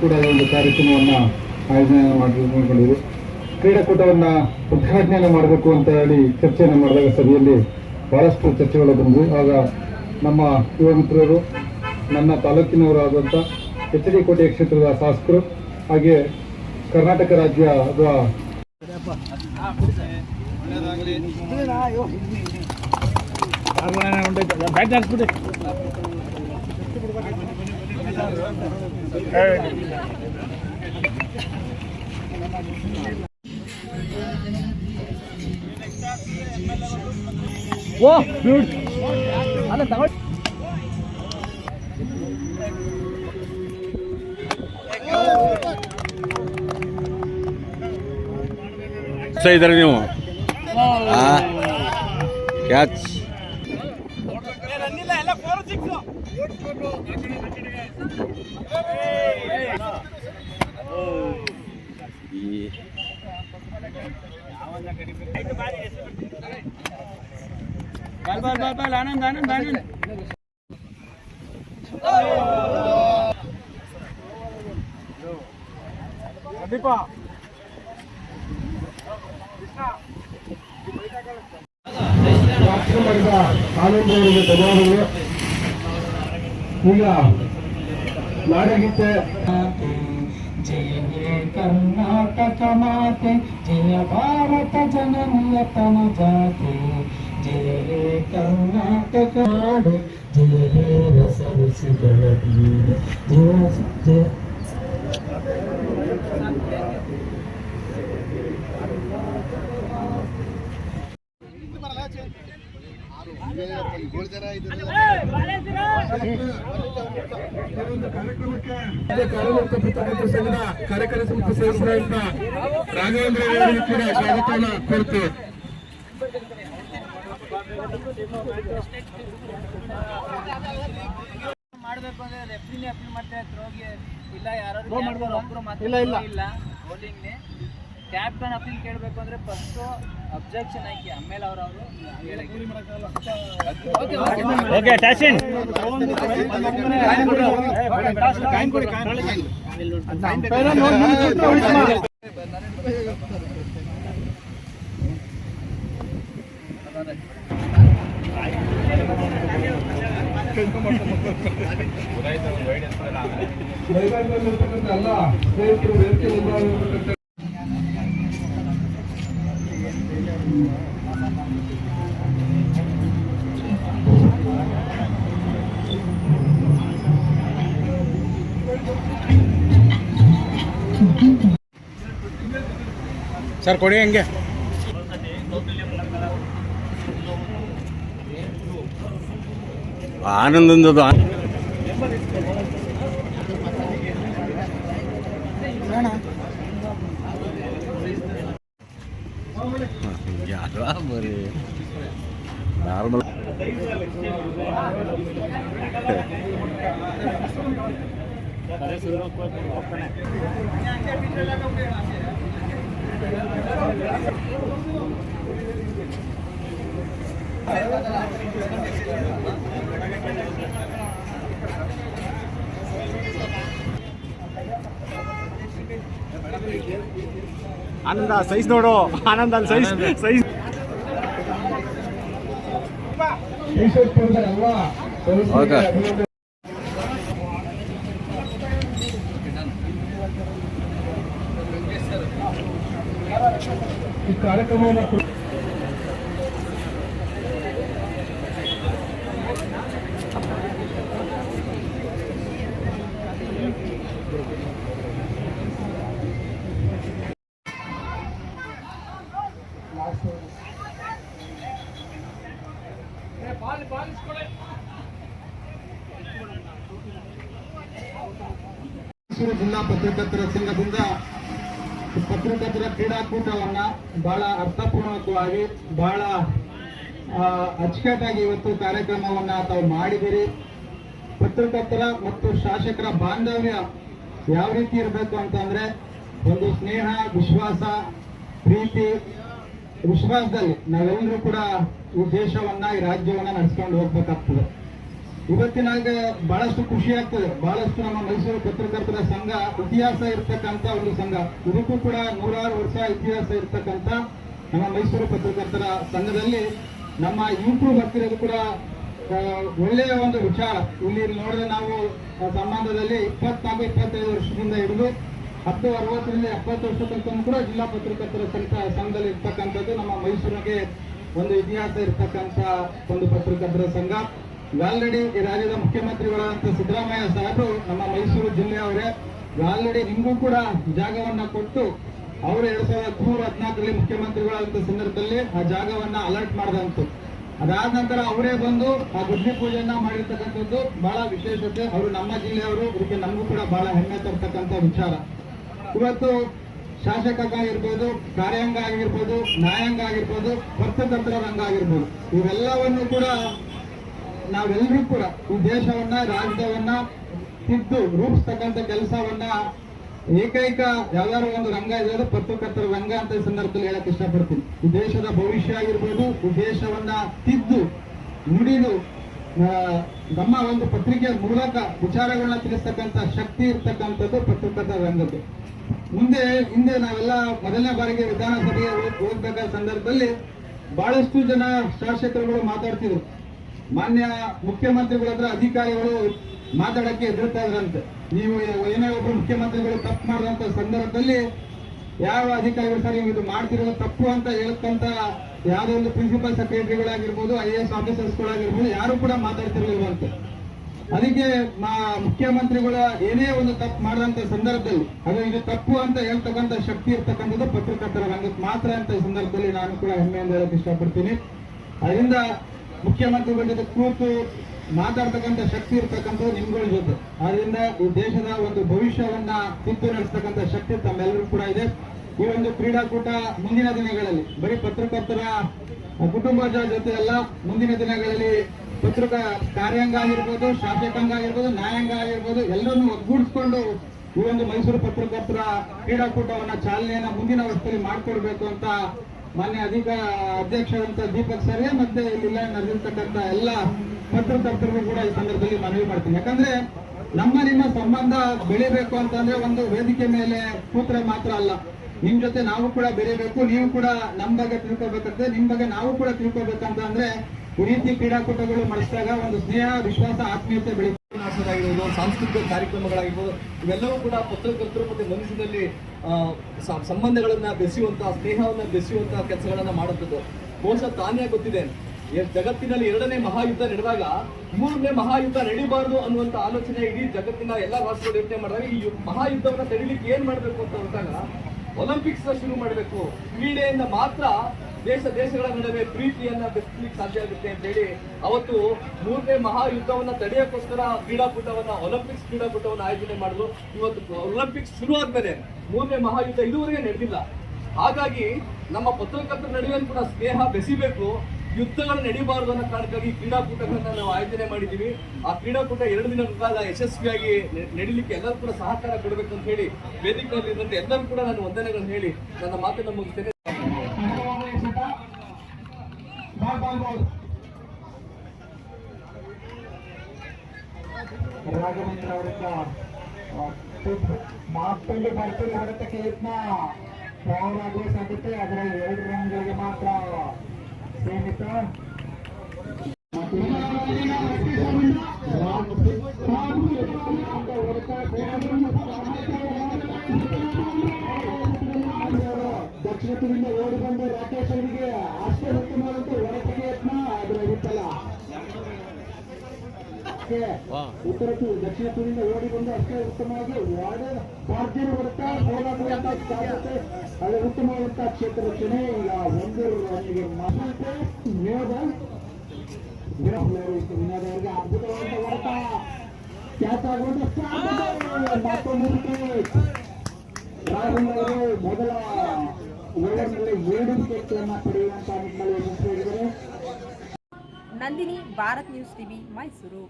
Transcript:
ಕೂಡ ಒಂದು ಕಾರ್ಯಕ್ರಮವನ್ನು ಆಯೋಜನೆ ಮಾಡಿಕೊಂಡಿದೆ. ಕ್ರೀಡಾಕೂಟವನ್ನ ಉದ್ಘಾಟನೆಯನ್ನು ಮಾಡಬೇಕು ಅಂತ ಹೇಳಿ ಚರ್ಚೆಯನ್ನು ಮಾಡಿದಾಗ ಸಭೆಯಲ್ಲಿ ಬಹಳಷ್ಟು ಚರ್ಚೆಗಳು ಬಂದವು. ಆಗ ನಮ್ಮ ಯುವ ಮಿತ್ರರು, ನನ್ನ ತಾಲೂಕಿನವರಾದಂಥ ಎಚ್ ಡಿ ಕೋಟೆ ಕ್ಷೇತ್ರದ ಶಾಸಕರು ಹಾಗೆ ಕರ್ನಾಟಕ ರಾಜ್ಯ ಅಥವಾ ಓ ಬ್ಯೂಟ್ ಅಲ್ಲ ತಗೊಳ್ಳಿ ಇದ್ದಾರೆ ನೀವು catch ball ball ball ball Anand Anand Anand ಭಾಷಣ ಮಾಡಿದ ಆನಂದ್ ಅವರಿಗೆ ಧನ್ಯವಾದಗಳು ಈಗ ನಾಡಗೀತೆ ಜಯ ಹೇ ಕರ್ನಾಟಕ ಮಾತೆ ಜಯ ಭಾರತ ಜನನಿಯ ತನ ಜಾತೆ ಜಯ ಹೇ ಕರ್ನಾಟಕ ನಾಡು ಜಯ ಹೇ ರಸರುಚಿಗಳ ಬೀಡು ಜಯ ಜಯ ಕಾರ್ಯನಿರ್ವಹಿಸತಕ್ಕಂಥ ಸಂಘದ ಕಾರ್ಯಕಾರಿ ಸಮಿತಿ ರಾಘವೇಂದ್ರ ಅವರಿಗೆ ಕೂಡ ಸ್ವಾಗತವನ್ನು ಕೋರುತ್ತೇವೆ. ಮಾಡ್ಬೇಕು ಅಂದ್ರೆ ರೆಫ್ರಿನೇ ಅಪೀಲ್ ಮಾಡ್ತಾ ಇದ್ರು ಹೋಗಿ ಇಲ್ಲ ಯಾರು ಇಲ್ಲ, ಇಲ್ಲ. ಇಲ್ಲ ಬೌಲಿಂಗ್ ಕ್ಯಾಪ್ಟನ್ ಅಪೀಲ್ ಕೇಳಬೇಕು ಅಂದ್ರೆ ಫಸ್ಟ್ ಅಬ್ಜೆಕ್ಷನ್ ಹಾಕಿ ಆಮೇಲೆ ಅವರವರು ಅವರು ಓಕೆ ಮೈದಾನದಲ್ಲಿರ್ತಕ್ಕಂಥ ಎಲ್ಲ ಸರ್ ಕೊಡಿ ಹಂಗೆ ಆನಂದಂದದು ಯಾರು ಬರೀ ನಾರ್ಮಲ್ ಆನಂದ ಸೈಜ್ ನೋಡು. ಆನಂದ ಅಲ್ಲಿ ಸೈಜ್ ಸೈಜ್ ಓಕೆ. ಅಭಿನಂದನೆ. ಈ ಕಾರ್ಯಕ್ರಮವನ್ನು ಕು- ಮೈಸೂರು ಜಿಲ್ಲಾ ಪತ್ರಕರ್ತರ ಸಂಘದಿಂದ ಪತ್ರಕರ್ತರ ಕ್ರೀಡಾಕೂಟವನ್ನ ಬಹಳ ಅರ್ಥಪೂರ್ಣಕವಾಗಿ, ಬಹಳ ಅಚ್ಚುಕಟ್ಟಾಗಿ ಇವತ್ತು ಕಾರ್ಯಕ್ರಮವನ್ನ ತಾವು ಮಾಡಿದಿರಿ. ಪತ್ರಕರ್ತರ ಮತ್ತು ಶಾಸಕರ ಬಾಂಧವ್ಯ ಯಾವ ರೀತಿ ಇರಬೇಕು ಅಂತಂದ್ರೆ, ಒಂದು ಸ್ನೇಹ, ವಿಶ್ವಾಸ, ಪ್ರೀತಿ, ವಿಶ್ವಾಸದಲ್ಲಿ ನಾವೆಲ್ಲರೂ ಕೂಡ ಈ ದೇಶವನ್ನ, ಈ ರಾಜ್ಯವನ್ನ ನಡೆಸ್ಕೊಂಡು ಹೋಗ್ಬೇಕಾಗ್ತದೆ. ಇವತ್ತಿನಾಗ ಬಹಳಷ್ಟು ಖುಷಿ ಆಗ್ತದೆ. ಬಹಳಷ್ಟು ನಮ್ಮ ಮೈಸೂರು ಪತ್ರಕರ್ತರ ಸಂಘ ಇತಿಹಾಸ ಇರತಕ್ಕಂಥ ಒಂದು ಸಂಘ. ಇದಕ್ಕೂ ಕೂಡ ನೂರಾರು ವರ್ಷ ಇತಿಹಾಸ ಇರತಕ್ಕಂಥ ನಮ್ಮ ಮೈಸೂರು ಪತ್ರಕರ್ತರ ಸಂಘದಲ್ಲಿ ನಮ್ಮ ಯೂಟ್ಯೂಬ್ ಆಗ್ತಿರೋದು ಕೂಡ ಒಳ್ಳೆಯ ಒಂದು ವಿಚಾರ. ಇಲ್ಲಿ ನೋಡಿದ್ರೆ ನಾವು ಸಂಬಂಧದಲ್ಲಿ ಇಪ್ಪತ್ನಾಲ್ಕು, ಇಪ್ಪತ್ತೈದು ವರ್ಷದಿಂದ ಹಿಡಿದು ಹತ್ತು, ಅರವತ್ತರಿಂದ ಎಪ್ಪತ್ತು ವರ್ಷ ತನಕ ಕೂಡ ಜಿಲ್ಲಾ ಪತ್ರಕರ್ತರ ಸಂಘ, ಸಂಘದಲ್ಲಿ ಇರ್ತಕ್ಕಂಥದ್ದು ನಮ್ಮ ಮೈಸೂರಿಗೆ ಒಂದು ಇತಿಹಾಸ ಇರ್ತಕ್ಕಂಥ ಒಂದು ಪತ್ರಕರ್ತರ ಸಂಘ. ಆಲ್ರೆಡಿ ಈ ರಾಜ್ಯದ ಮುಖ್ಯಮಂತ್ರಿಗಳಾದಂಥ ಸಿದ್ದರಾಮಯ್ಯ ಸಾಹೇಬರು ನಮ್ಮ ಮೈಸೂರು ಜಿಲ್ಲೆಯವರೇ ಆಲ್ರೆಡಿ ನಿಮಗೂ ಕೂಡ ಜಾಗವನ್ನ ಕೊಟ್ಟು ಅವರು ಎರಡ್ ಸಾವಿರದ ಹದಿಮೂರು, ಹದಿನಾಲ್ಕರಲ್ಲಿ ಮುಖ್ಯಮಂತ್ರಿಗಳಾದಂಥ ಸಂದರ್ಭದಲ್ಲಿ ಆ ಜಾಗವನ್ನ ಅಲರ್ಟ್ ಮಾಡಿದಂತು. ಅದಾದ ನಂತರ ಅವರೇ ಬಂದು ಆ ಗುಡ್ಡಿ ಪೂಜೆಯನ್ನ ಮಾಡಿರ್ತಕ್ಕಂಥದ್ದು ಬಹಳ ವಿಶೇಷತೆ. ಅವರು ನಮ್ಮ ಜಿಲ್ಲೆಯವರು, ಇದಕ್ಕೆ ನಮಗೂ ಕೂಡ ಬಹಳ ಹೆಮ್ಮೆ ತರ್ತಕ್ಕಂಥ ವಿಚಾರ. ಇವತ್ತು ಶಾಸಕ ಆಗಿರ್ಬೋದು, ಕಾರ್ಯಾಂಗ ಆಗಿರ್ಬೋದು, ನ್ಯಾಯಾಂಗ ಆಗಿರ್ಬೋದು ಪತ್ರಕರ್ತರ ರಂಗ ಆಗಿರ್ಬೋದು, ಇವೆಲ್ಲವನ್ನು ಕೂಡ ನಾವೆಲ್ಲರೂ ಕೂಡ ಈ ದೇಶವನ್ನ, ರಾಜ್ಯವನ್ನ ತಿದ್ದು ರೂಪಿಸ್ತಕ್ಕಂಥ ಕೆಲಸವನ್ನ ಏಕೈಕ ಯಾವ್ದಾದ್ರು ಒಂದು ರಂಗ ಇದೆ ಪತ್ರಕರ್ತರ ರಂಗ ಅಂತ ಈ ಸಂದರ್ಭದಲ್ಲಿ ಹೇಳಕ್ ಇಷ್ಟಪಡ್ತೀನಿ. ಈ ದೇಶದ ಭವಿಷ್ಯ ಆಗಿರ್ಬೋದು, ಈ ದೇಶವನ್ನ ತಿದ್ದು, ನುಡಿದು ನಮ್ಮ ಒಂದು ಪತ್ರಿಕೆಯ ಮೂಲಕ ವಿಚಾರಗಳನ್ನ ತಿಳಿಸ್ತಕ್ಕಂಥ ಶಕ್ತಿ ಇರ್ತಕ್ಕಂಥದ್ದು ಪತ್ರಕರ್ತರ ರಂಗದ್ದು. ಮುಂದೆ, ಹಿಂದೆ ನಾವೆಲ್ಲ ಮೊದಲನೇ ಬಾರಿಗೆ ವಿಧಾನಸಭೆಗೆ ಹೋಗ್- ಹೋಗ್ಬೇಕಾದ ಸಂದರ್ಭದಲ್ಲಿ ಬಹಳಷ್ಟು ಜನ ಶಾಸಕರುಗಳು ಮಾತಾಡ್ತಿದ್ರು. ಮಾನ್ಯ ಮುಖ್ಯಮಂತ್ರಿಗಳ ಹತ್ರ ಅಧಿಕಾರಿಗಳು ಮಾತಾಡಕ್ಕೆ ಹೆದರ್ತಾ ಇದ್ರಂತೆ. ನೀವು ಏನೇ ಒಬ್ರು ಮುಖ್ಯಮಂತ್ರಿಗಳು ತಪ್ಪು ಮಾಡಿದಂತ ಸಂದರ್ಭದಲ್ಲಿ ಯಾವ ಅಧಿಕಾರಿಗಳು ಸರ್ ನೀವು ಇದು ಮಾಡ್ತಿರೋ ತಪ್ಪು ಅಂತ ಹೇಳ್ತಂತ ಯಾವುದೋ ಒಂದು ಪ್ರಿನ್ಸಿಪಲ್ ಸೆಕ್ರೆಟರಿಗಳಾಗಿರ್ಬೋದು ಐ ಎಸ್ ಆಫೀಸರ್ಸ್ಗಳಾಗಿರ್ಬೋದು ಯಾರು ಕೂಡ ಮಾತಾಡ್ತಿರ್ಲಿಲ್ವಂತೆ. ಅದಕ್ಕೆ ಮಾ- ಮುಖ್ಯಮಂತ್ರಿಗಳ ಏನೇ ಒಂದು ತಪ್ಪು ಮಾಡಿದಂತ ಸಂದರ್ಭದಲ್ಲಿ, ಅದು ಇದು ತಪ್ಪು ಅಂತ ಹೇಳ್ತಕ್ಕಂಥ ಶಕ್ತಿ ಇರ್ತಕ್ಕಂಥದ್ದು ಪತ್ರಕರ್ತರ ರಂಗಕ್ಕೆ ಮಾತ್ರ ಅಂತ ಸಂದರ್ಭದಲ್ಲಿ ನಾನು ಕೂಡ ಹೆಮ್ಮೆಯಿಂದ ಹೇಳಕ್ ಇಷ್ಟಪಡ್ತೀನಿ. ಅದರಿಂದ ಮುಖ್ಯಮಂತ್ರಿಗಳ ಜೊತೆ ಕೂತು ಮಾತಾಡ್ತಕ್ಕಂಥ ಶಕ್ತಿ ಇರ್ತಕ್ಕಂಥದ್ದು ನಿಮ್ಗಳ ಜೊತೆ. ಆದ್ರಿಂದ ಈ ದೇಶದ ಒಂದು ಭವಿಷ್ಯವನ್ನ ತಿದ್ದು ನಡೆಸ್ತಕ್ಕಂಥ ಶಕ್ತಿ ತಮ್ಮೆಲ್ಲರೂ ಕೂಡ ಇದೆ. ಈ ಒಂದು ಕ್ರೀಡಾಕೂಟ ಮುಂದಿನ ದಿನಗಳಲ್ಲಿ, ಬರೀ ಪತ್ರಕರ್ತರ ಕುಟುಂಬದ ಜೊತೆ ಅಲ್ಲ, ಮುಂದಿನ ದಿನಗಳಲ್ಲಿ ಪತ್ರಿಕಾ ಕಾರ್ಯಾಂಗ ಆಗಿರ್ಬೋದು ಶಾಸಕಾಂಗ ಆಗಿರ್ಬೋದು, ನ್ಯಾಯಾಂಗ ಆಗಿರ್ಬೋದು, ಎಲ್ಲರನ್ನು ಒಗ್ಗೂಡಿಸ್ಕೊಂಡು ಈ ಒಂದು ಮೈಸೂರು ಪತ್ರಕರ್ತರ ಕ್ರೀಡಾಕೂಟವನ್ನ ಚಾಲನೆಯನ್ನ ಮುಂದಿನ ವರ್ಷದಲ್ಲಿ ಮಾಡಿಕೊಡ್ಬೇಕು ಅಂತ ಮಾನ್ಯ ಅಧಿಕ ಅಧ್ಯಕ್ಷರಂತ ದೀಪಕ್ ಸರ್ ಮತ್ತೆ ಇಲ್ಲಿಲ್ಲ ನಡೆದಿರ್ತಕ್ಕಂಥ ಎಲ್ಲ ಪತ್ರಕರ್ತರಿಗೂ ಕೂಡ ಈ ಸಂದರ್ಭದಲ್ಲಿ ಮನವಿ ಮಾಡ್ತೀನಿ. ಯಾಕಂದ್ರೆ ನಮ್ಮ ನಿಮ್ಮ ಸಂಬಂಧ ಬೆಳಿಬೇಕು ಅಂತಂದ್ರೆ ಒಂದು ವೇದಿಕೆ ಮೇಲೆ ಕೂತ್ರೆ ಮಾತ್ರ ಅಲ್ಲ. ನಿಮ್ ಜೊತೆ ನಾವು ಕೂಡ ಬೆಳಿಬೇಕು, ನೀವು ಕೂಡ ನಮ್ ಬಗ್ಗೆ ತಿಳ್ಕೊಬೇಕಂದ್ರೆ, ನಿಮ್ ಬಗ್ಗೆ ನಾವು ಕೂಡ ತಿಳ್ಕೊಬೇಕಂತ ಅಂದ್ರೆ ಈ ರೀತಿ ಕ್ರೀಡಾಕೂಟಗಳು ಮಾಡಿಸಿದಾಗ ಒಂದು ಸ್ನೇಹ, ವಿಶ್ವಾಸ, ಆತ್ಮೀಯತೆ ಬೆಳಿ ಆಗಿರ್ಬೋದು ಸಾಂಸ್ಕೃತಿಕ ಕಾರ್ಯಕ್ರಮಗಳಾಗಿರ್ಬೋದು, ಇವೆಲ್ಲವೂ ಕೂಡ ಪತ್ರಕರ್ತರು ಮತ್ತು ಮನುಷ್ಯನಲ್ಲಿ ಸಂಬಂಧಗಳನ್ನು ಬೆಸೆಯುವಂತಹ, ಸ್ನೇಹವನ್ನ ಬೆಸೆಯುವಂತಹ ಕೆಲಸಗಳನ್ನ ಮಾಡುತ್ತದೆ ಬಹುಶಃ ತಾನೇ ಗೊತ್ತಿದೆ. ಜಗತ್ತಿನಲ್ಲಿ ಎರಡನೇ ಮಹಾಯುದ್ಧ ನಡೆದಾಗ ಮೂರನೇ ಮಹಾಯುದ್ಧ ನಡೀಬಾರದು ಅನ್ನುವಂಥ ಆಲೋಚನೆ ಇಡೀ ಜಗತ್ತಿನ ಎಲ್ಲ ರಾಷ್ಟ್ರಗಳು ಯೋಚನೆ ಮಾಡಿದಾಗ ಈ ಮಹಾಯುದ್ಧವನ್ನು ತಡಿಲಿಕ್ಕೆ ಮಾಡಬೇಕು ಮಾಡ್ಬೇಕು ಅಂತ ಅಂದಾಗ ಒಲಿಂಪಿಕ್ಸ್ ಶುರು ಮಾಡಬೇಕು. ಕ್ರೀಡೆಯಿಂದ ಮಾತ್ರ ದೇಶ ದೇಶಗಳ ನಡುವೆ ಪ್ರೀತಿಯನ್ನ ಬೆಸ್ಲಿಕ್ಕೆ ಸಾಧ್ಯ ಆಗುತ್ತೆ ಅಂತ ಹೇಳಿ ಅವತ್ತು ಮೂರನೇ ಮಹಾಯುದ್ಧವನ್ನ ತಡೆಯಕ್ಕೋಸ್ಕರ ಕ್ರೀಡಾಕೂಟವನ್ನ ಒಲಿಂಪಿಕ್ಸ್ ಕ್ರೀಡಾಕೂಟವನ್ನ ಆಯೋಜನೆ ಮಾಡಲು ಇವತ್ತು ಒಲಿಂಪಿಕ್ಸ್ ಶುರು ಆದ್ಮೇಲೆ ಮೂರನೇ ಮಹಾಯುದ್ಧ ಇದುವರೆಗೆ ನಡೆದಿಲ್ಲ. ಹಾಗಾಗಿ ನಮ್ಮ ಪತ್ರಕರ್ತರ ನಡುವೆ ಕೂಡ ಸ್ನೇಹ ಬೆಸಿಬೇಕು. ಯುದ್ಧಗಳು ನಡೀಬಾರದು ಅನ್ನೋ ಕಾರಣಕ್ಕಾಗಿ ಕ್ರೀಡಾಕೂಟಗಳನ್ನ ನಾವು ಆಯೋಜನೆ ಮಾಡಿದ್ದೀವಿ. ಆ ಕ್ರೀಡಾಕೂಟ ಎರಡು ದಿನಗಳ ಕಾಲ ಯಶಸ್ವಿಯಾಗಿ ನಡೀಲಿಕ್ಕೆ ಎಲ್ಲರೂ ಕೂಡ ಸಹಕಾರ ಕೊಡಬೇಕು ಅಂತ ಹೇಳಿ ವೇದಿಕೆಯಲ್ಲಿ ಎಲ್ಲರೂ ಕೂಡ ನಾನು ವಂದನೆಗಳನ್ನು ಹೇಳಿ ನನ್ನ ಮಾತನ್ನು ಮುಗಿಸ್ತೇನೆ. ರಾಘವೇಂದ್ರ ಅವರಿಂದ ಮಾತಲ್ಲಿ ಬರ್ತಿಲ್ಲ ಹೊರತಕ್ಕೆ ಯತ್ನ ಪವರ್ ಸಾಧ್ಯತೆ ಅದರಲ್ಲಿ ಎರಡು ರನ್ಗಳಿಗೆ ಮಾತ್ರ ಸೀಮಿತ ದಕ್ಷಿಣ ತುದಿಯಿಂದ ಓಡಿ ಬಂದು ರಾಕೇಶ್ ಉತ್ತರ ಉತ್ತರಕ್ಕೂ ದಕ್ಷಿಣ ತುದಿಯಿಂದ ಓಡಿ ಬಂದು ಅಷ್ಟೇ ಉತ್ತಮವಾಗಿ ವಾಡ ಭಾರತೀಯ ಬರುತ್ತಾ? ಹೋರಾಡುವಂತ ಸಾಧ್ಯತೆ ಅದು ಉತ್ತಮವಾದಂತಹ ಕ್ಷೇತ್ರ ರಕ್ಷಣೆ ಈಗ ಒಂದು ರನ್ಗೆ ವಿನೋದ್ ಅವರಿಗೆ ಕ್ಯಾಚ್ ಮತ್ತೊಂದು. ರಾಹುಲ್ ಅವರು ಮೊದಲ ಓವರ್ನಲ್ಲಿ ಎರಡು ವಿಕೆಟ್ಗಳನ್ನು ಪಡೆಯುವಂತಹ ನಿಟ್ಟಿನಲ್ಲಿ ಯಶಸ್ವಿಯಾಗಿದ್ದಾರೆ ನಂದಿನಿ ಭಾರತ್ ನ್ಯೂಸ್ ಟಿವಿ ಮೈಸೂರು.